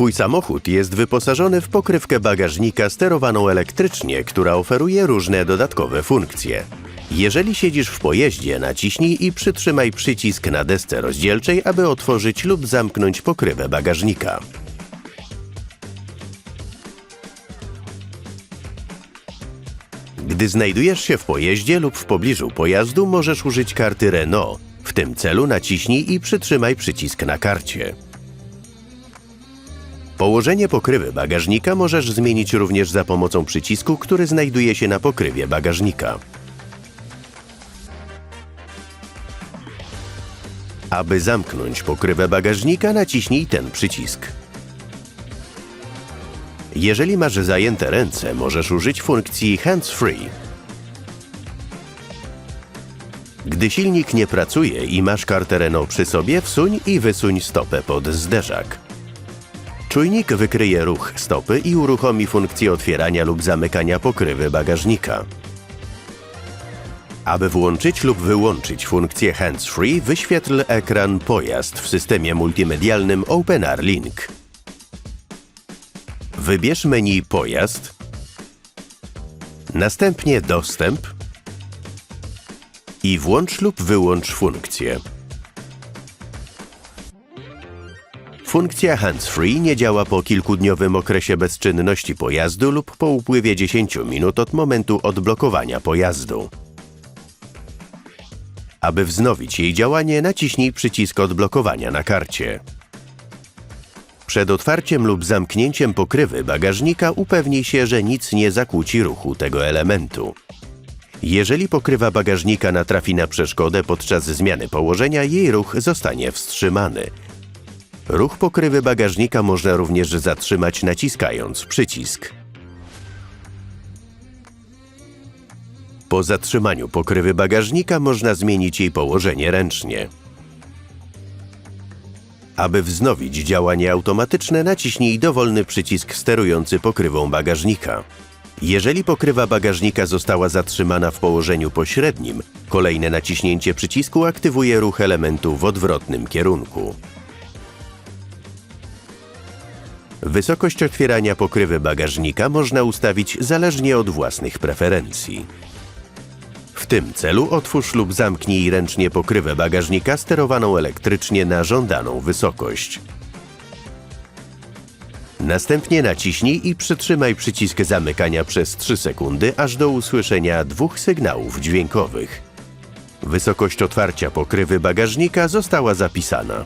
Twój samochód jest wyposażony w pokrywkę bagażnika sterowaną elektrycznie, która oferuje różne dodatkowe funkcje. Jeżeli siedzisz w pojeździe, naciśnij i przytrzymaj przycisk na desce rozdzielczej, aby otworzyć lub zamknąć pokrywę bagażnika. Gdy znajdujesz się w pojeździe lub w pobliżu pojazdu, możesz użyć karty Renault. W tym celu naciśnij i przytrzymaj przycisk na karcie. Położenie pokrywy bagażnika możesz zmienić również za pomocą przycisku, który znajduje się na pokrywie bagażnika. Aby zamknąć pokrywę bagażnika, naciśnij ten przycisk. Jeżeli masz zajęte ręce, możesz użyć funkcji Hands Free. Gdy silnik nie pracuje i masz kartę Renault przy sobie, wsuń i wysuń stopę pod zderzak. Czujnik wykryje ruch stopy i uruchomi funkcję otwierania lub zamykania pokrywy bagażnika. Aby włączyć lub wyłączyć funkcję Hands Free, wyświetl ekran Pojazd w systemie multimedialnym OpenR Link. Wybierz menu Pojazd, następnie Dostęp i włącz lub wyłącz funkcję. Funkcja hands-free nie działa po kilkudniowym okresie bezczynności pojazdu lub po upływie 10 minut od momentu odblokowania pojazdu. Aby wznowić jej działanie, naciśnij przycisk odblokowania na karcie. Przed otwarciem lub zamknięciem pokrywy bagażnika upewnij się, że nic nie zakłóci ruchu tego elementu. Jeżeli pokrywa bagażnika natrafi na przeszkodę podczas zmiany położenia, jej ruch zostanie wstrzymany. Ruch pokrywy bagażnika można również zatrzymać naciskając przycisk. Po zatrzymaniu pokrywy bagażnika można zmienić jej położenie ręcznie. Aby wznowić działanie automatyczne, naciśnij dowolny przycisk sterujący pokrywą bagażnika. Jeżeli pokrywa bagażnika została zatrzymana w położeniu pośrednim, kolejne naciśnięcie przycisku aktywuje ruch elementu w odwrotnym kierunku. Wysokość otwierania pokrywy bagażnika można ustawić zależnie od własnych preferencji. W tym celu otwórz lub zamknij ręcznie pokrywę bagażnika sterowaną elektrycznie na żądaną wysokość. Następnie naciśnij i przytrzymaj przycisk zamykania przez 3 sekundy, aż do usłyszenia dwóch sygnałów dźwiękowych. Wysokość otwarcia pokrywy bagażnika została zapisana.